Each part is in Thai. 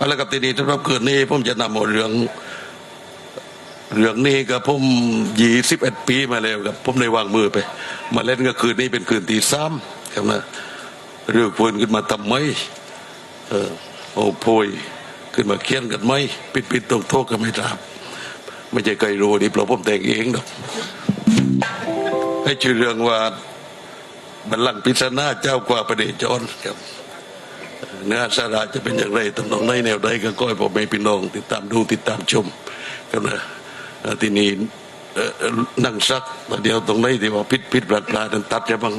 เอาละครับทีนี้สำหรับคืนนี้ผมจะนำเอาเรื่องเรื่องนี้กับผมยี่สิบเอ็ดปีมาแล้วครับผมได้วางมือไป มาเล่นก็คืนนี้เป็นคืนที่สามครับนะเรื่องพูนขึ้นมาทำไมเออโอ้โพยขึ้นมาเขียนกันไหมปิดปิดตรงโทษก็ไม่ทราบไม่ใช่ใครรู้นี่เพราะผมแต่งเองหรอกให้ชื่อเรื่องว่าบัลลังก์ปริศนาเจ้ากว่าประเดจรครับ เนื้อสาระจะเป็นอย่างไรตำนองในแนวใดก็ก้อยผมไม่พี่น้อง ติดตามดูติดตามชมครับนะเอ่อทีนี้เอ่อเอ่อนั่งซักเดี๋ยวตรงไหนที่ว่าพิษพิษปลาปลาดันตัดจะบัง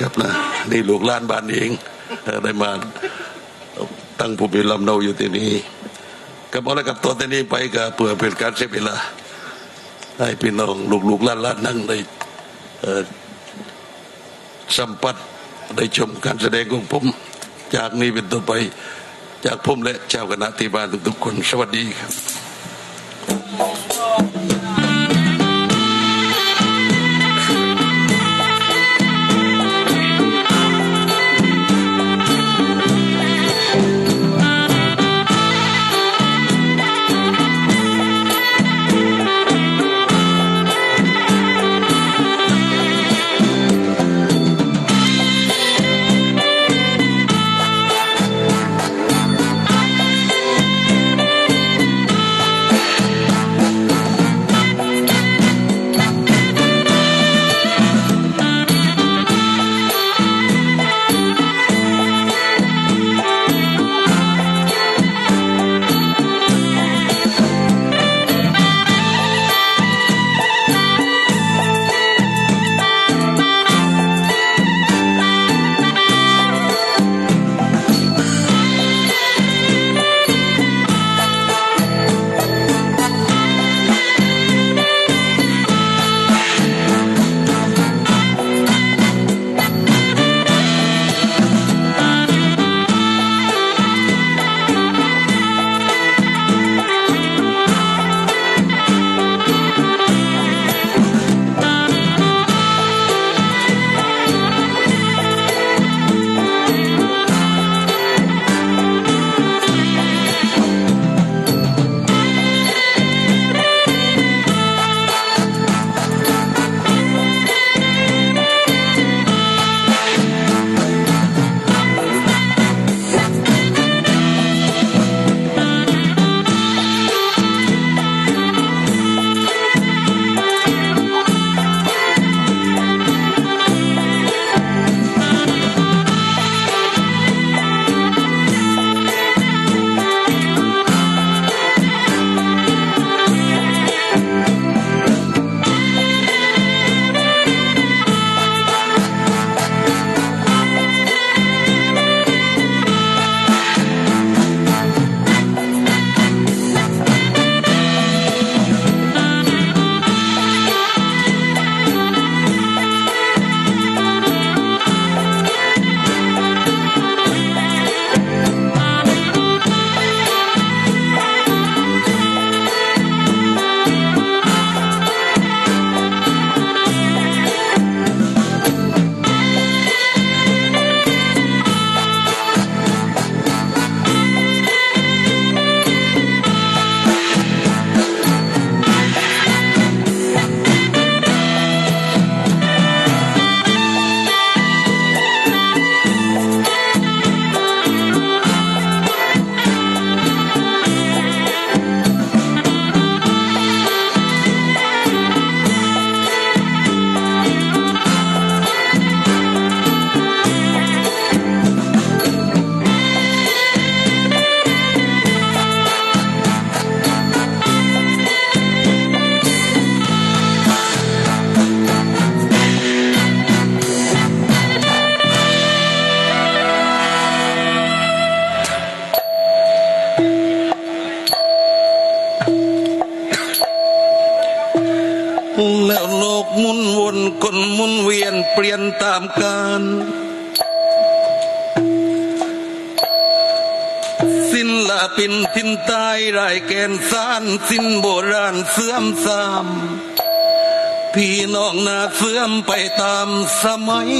ครับนะนี่ลูกล้านบ้านเองได้มาตั้งผู้มีลำเนาอยู่ที่นี่กับเอาละกับตัวที่นี้ไปก็เพื่อเป็นการเสียเวลาให้พี่น้องลูกๆล้านๆนั่งได้เอ่อสัมผัส ได้ชมการแสดงของผม จากนี้เป็นต้นไป จากผมและชาวคณะที่บ้านทุกๆคน สวัสดีครับ มุนวนคนมุนเวียนเปลี่ยนตามกาลสิ้นละปินทิ้นตายไรายแกนสานสิ้นโบราณเสื่อมสามพี่น้องนาเสื่อมไปตามสมัย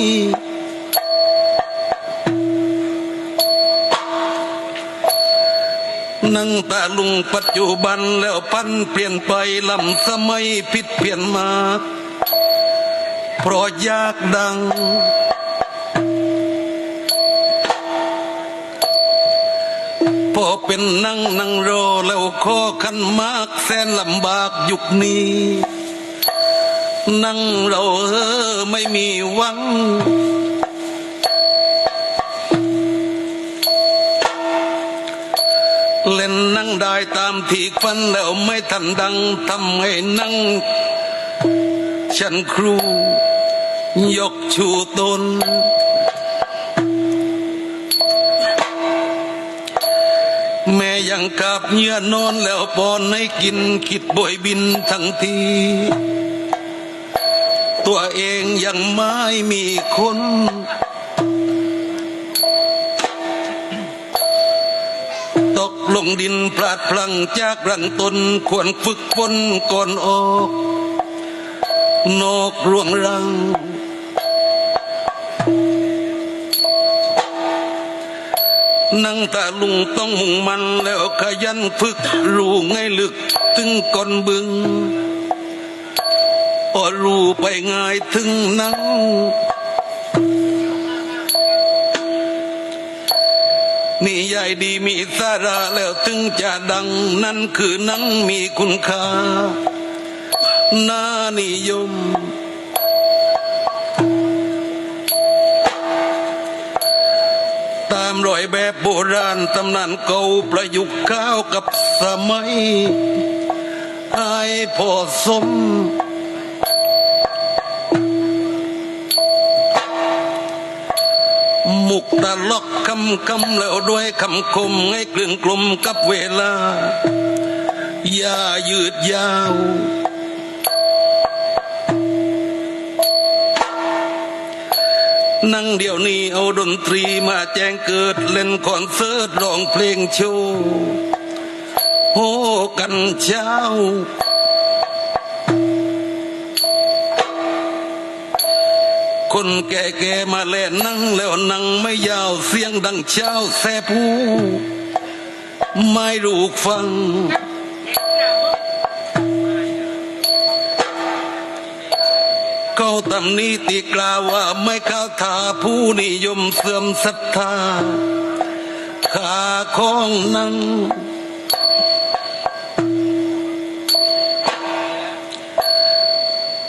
นั่งตาลุงปัจจุบันแล้วพันเปลี่ยนไปลำสมัยผิดเปลี่ยนมา เพราะอยากดัง พอเป็นนั่งนั่งรอแล้วข้อขันมากแสนลำบากยุคนี้ นั่งเราเออไม่มีหวังเล่นนั่งได้ตามที่ฟันแล้วไม่ทันดังทำให้นั่ง ฉันครู ยกชูตน แม่ยังกับเหยื่อนอนแล้วปอนให้กินคิดบ่อยบินทั้งที ตัวเองยังไม่มีคน ตกลงดินพลาดพลังจากรังตนควรฝึกฝนก่อนออก นอกรวงรัง นั่งตาลุงต้องมุ่งมันแล้วขยันฝึกรู้ไงลึกถึงก่อนบึงพอรู้ไปง่ายถึงนั่งนี่ใหญ่ดีมีสาระแล้วถึงจะดัง นั่นคือนังมีคุณค่าน่านิยม ตามรอยแบบโบราณตำนานเก่าประยุกต์ข้าวกับสมัยไอ้พอสมมุกตะลอกคำคำแล้วด้วยคำคมให้กลื่นกลมกับเวลา อย่ายืดยาว นั่งเดี๋ยวนี้เอาดนตรีมาแจ้งเกิดเล่นคอนเสิร์ตร้องเพลงโชว์โหกันเช้า คนแก่ๆมาแล่นนั่งแล้วนั่งไม่ยาวเสียงดังเช้าแซ่ผู้ไม่รู้ฟัง ตำนี้ตีกล่าวว่าไม่เข้าทาผู้นิยมเสื่อมศรัทธาขาของนั่ง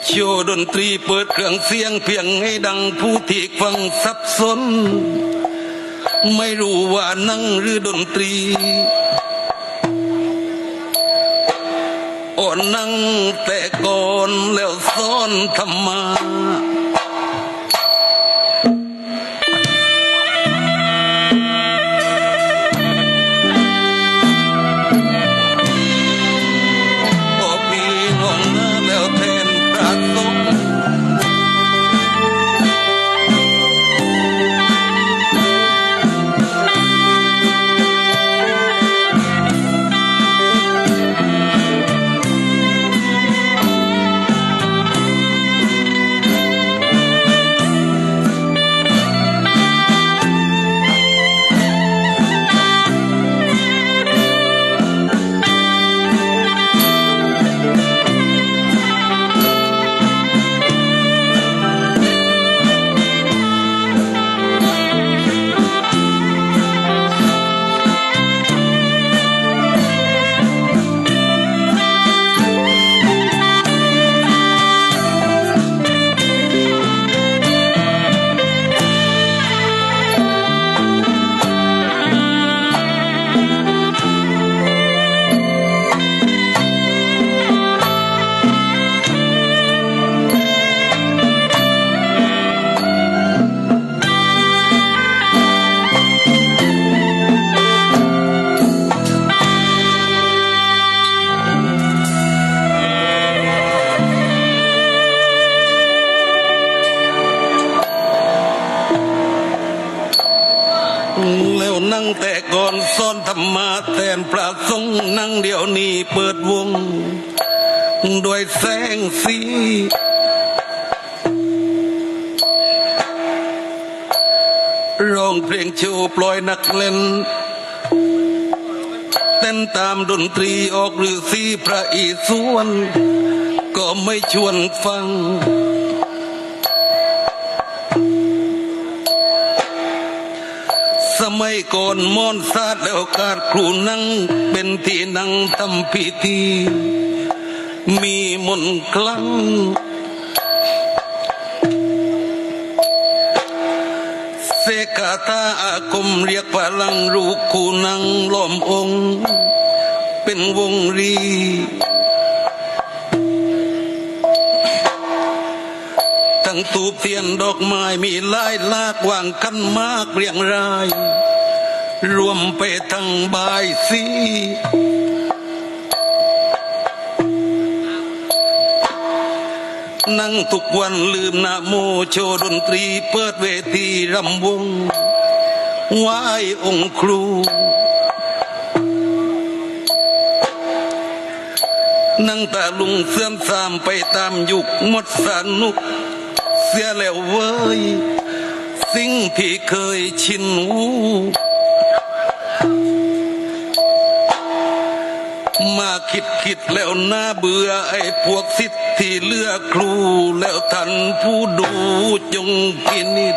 โชว์ดนตรีเปิดเครื่องเสียงเพียงให้ดังผู้ที่ฟังสับสน ไม่รู้ว่านั่งหรือดนตรี นั่งแต่ก่อนแล้วซ้อนธรรมา แต่ก่อนซ่อนธรรมาแทนพระสงฆ์นั่งเดี๋ยวนี้เปิดวง ด้วยแสงสีร้องเพลงโชว์ปล่อยนักเล่นแต้นตามดนตรีออกหรือสีพระอีสวน ก็ไม่ชวนฟัง สมัยก่อนมอนซาดแล้วการครูนั่งเป็นที่นั่งทำพิธี มีมนคลังเสกาตาอาคมเรียกพลังรูคูนังล้อมองค์ เป็นวงรีทั้งตูบเทียนดอกไม้มีลายลากวางกันมากเรียงราย รวมไปทั้งบายสีนั่งทุกวันลืมนะโมโชว์ดนตรีเปิดเวทีรำวงไหว้องค์ครู นั่งตาลุงเสื่อมสามไปตามยุคหมดสนุก เสียแล้วเว้ย สิ่งที่เคยชินหู คิดแล้วน่าเบื่อไอ้พวกสิทธิ์ที่เลือกครูแล้วท่านผู้ดูจงพินิจ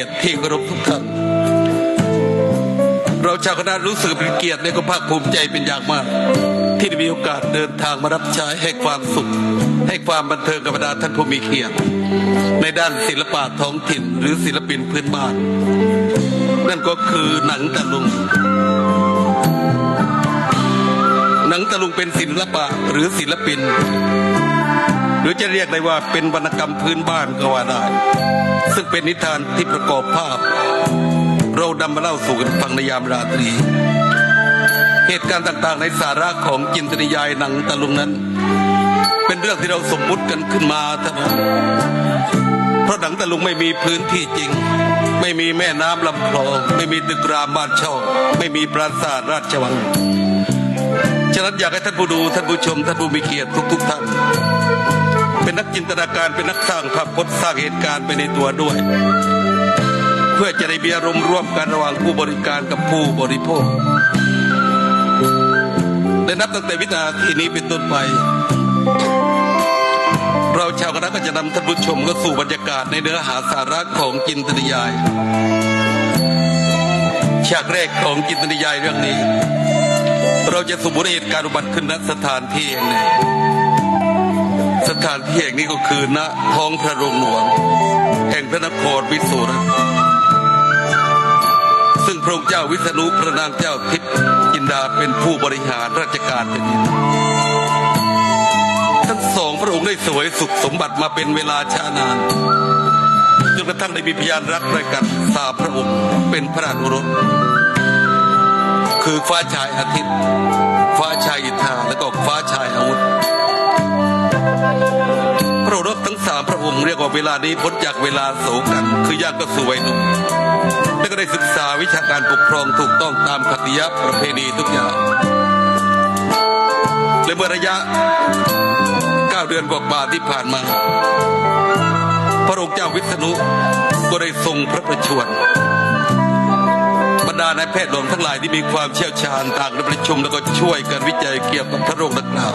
ยรติที่เคารพทุกท่าน เราชาวคณะรู้สึกเป็นเกียรติและก็ภาคภูมิใจเป็นอย่างมาก ที่ได้มีโอกาสเดินทางมารับใช้ให้ความสุข ให้ความบันเทิงกับบรรดาท่านผู้มีเกียรติ ในด้านศิลปะท้องถิ่นหรือศิลปินพื้นบ้าน นั่นก็คือหนังตะลุงหนังตะลุงเป็นศิลปะหรือศิลปิน หรือจะเรียกได้ว่าเป็นวรรณกรรมพื้นบ้านก็ว่าได้ ซึ่งเป็นนิทานที่ประกอบภาพ เรานำมาเล่าสู่กันฟังในยามราตรี เหตุการณ์ต่างๆในสาระของจินตนิยายหนังตะลุงนั้น เป็นเรื่องที่เราสมมุติกันขึ้นมาเท่านั้นเพราะหนังตะลุงไม่มีพื้นที่จริง ไม่มีแม่น้ำลำคลอง ไม่มีตึกรามบ้านช่อง ไม่มีปราสาทราชวังฉะนั้นอยากให้ท่านผู้ดูท่านผู้ชมท่านผู้มีเกียรติทุกๆท่าน เป็นนักจินตนาการเป็นนักสร้างภาพพจน์สร้างเหตุการณ์ไปในตัวด้วย เพื่อจะได้มีอารมณ์ร่วมกันระหว่างผู้บริการกับผู้บริโภคและนับตั้งแต่วินาทีนี้เป็นต้นไป เราชาวคณะก็จะนำท่านผู้ชมเข้าสู่บรรยากาศในเนื้อหาสาระของจินตนิยายฉากแรกของจินตนิยายเรื่องนี้ เราจะสมมติเหตุการณ์อุบัติขึ้นณสถานที่แห่งหนึ่ง สถานที่แห่งนี้ก็คือณท้องพระโรงหลวง แห่งพระนครวิสุรซึ่งพระองค์เจ้าวิษณุพระนางเจ้าทิพย์จินดาเป็นผู้บริหารราชการแผ่นดินทั้งสองพระองค์ได้สวยสุขสมบัติมาเป็นเวลาช้านานจนกระทั่งได้มีพยานรักด้วยกันสาพระองค์เป็นพระราชโอรสคือฟ้าชายอาทิตย์ ฟ้าชายอิทธาและก็ฟ้าชายอาวุธ พระรสทั้งสามพระองค์เรียกว่าเวลานี้พ้นจากเวลาโศกันคือยางก็สู่วัยหนุ่มและก็ได้ศึกษาวิชาการปกครองถูกต้องตามคติยประเพณีทุกอย่างและเมื่อระยะเก้าเดือนกว่าๆที่ผ่านมา พระองค์เจ้าวิษณุก็ได้ทรงพระประชวรบรรดานายแพทย์หลวงทั้งหลายที่มีความเชี่ยวชาญต่างได้ประชุมแล้วก็ช่วยกันวิจัยเกี่ยวกับพระโรคดังกล่าว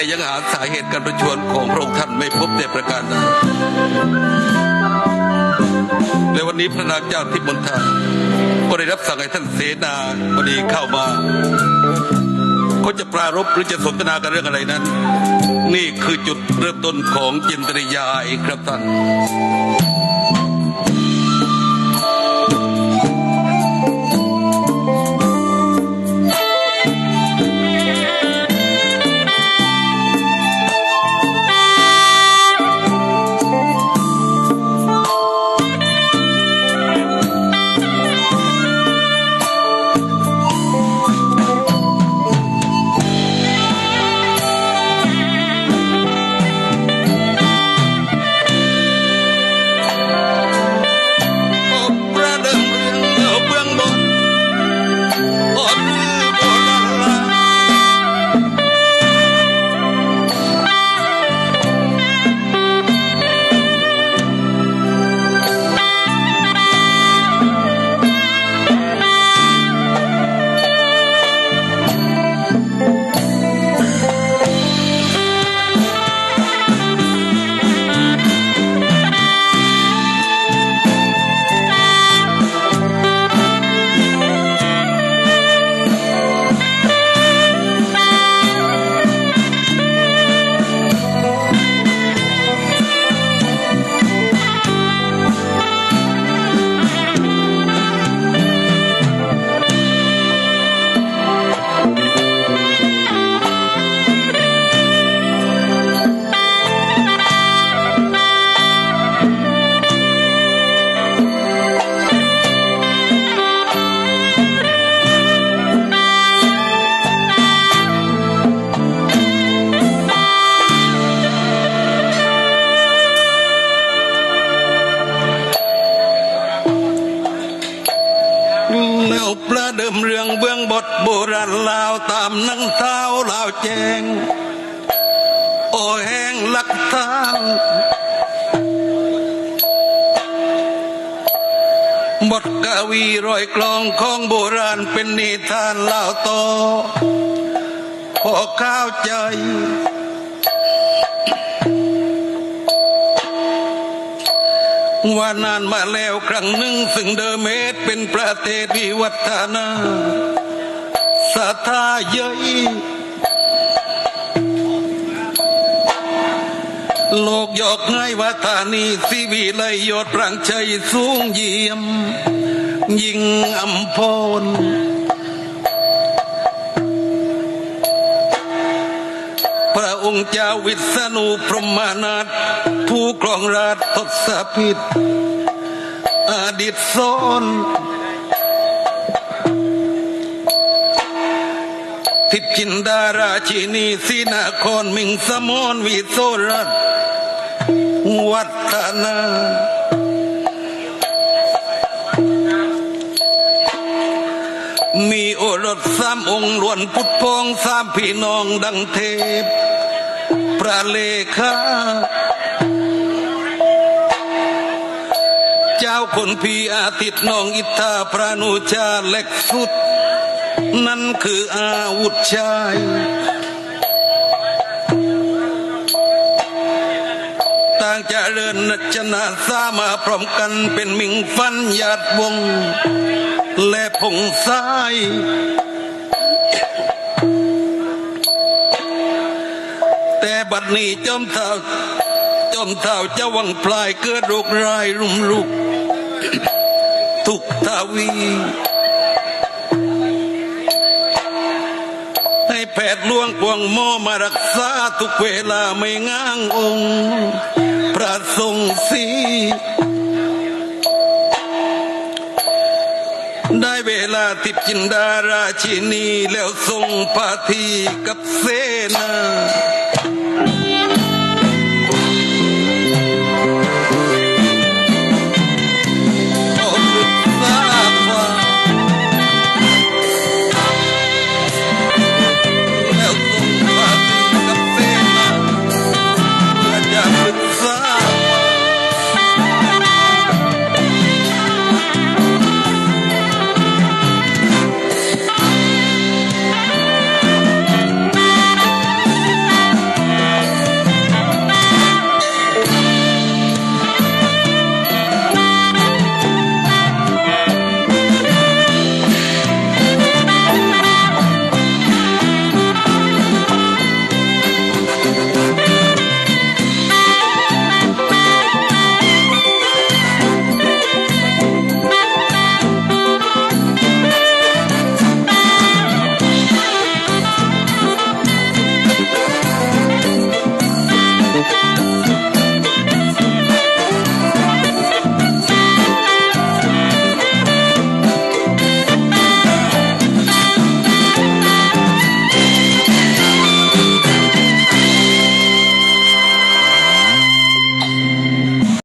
แต่ยังหาสาเหตุการประชวรของพระองค์ท่านไม่พบในประการใดในวันนี้พระนางเจ้าทิพมณฑาก็ได้รับสั่งให้ท่านเสนาบดีเข้ามาเขาจะปรารบหรือจะสนทนากันเรื่องอะไรนั้น นี่คือจุดเริ่มต้นของจินตริยาเองครับท่านามนังเท้าลาวแจงโอแห้งลักฐานบทกวีรอยกลองของโบราณเป็นนิทานเล่าต่อพอเข้าใจว่านานมาแล้วครั้งหนึ่ง ซึ่งเดิมเมตเป็นประเทศวิวัฒนา สาธาเยยโลกยกง่ายว่าธานีสิวิไลยอดปรังชัยสูงเยี่ยม ยิ่งอำพรพระองค์เจ้าวิษณุพรหมานาถผู้ครองราชทศพิษอดีตโซน ทิพจินดาราชินีสีนาคอนมิงสมอนวิโสรัตวัฒนามีโอรสสามองค์ล้วนพุทธพองสามพี่น้องดังเทพพระเลขาเจ้าคนพี่อาทิตย์น้องอิทธาพระนุชาเล็กสุด นั่นคืออาวุธชาย ต่างจะเริญนัชนาสามาพร้อมกันเป็นมิงฟันหยาดวง และผงทรายแต่บัดนี้จอมเท่าจอมเท่าเจ้าวังพลายเกิดโรคร้ายรุมรุก ทุกทวี ลวงปวงหมอมารักษาทุกเวลาไม่ง้างองค์ พระทรงศรีได้เวลาติดจินดาราชินีแล้วทรงพาทีกับเสนา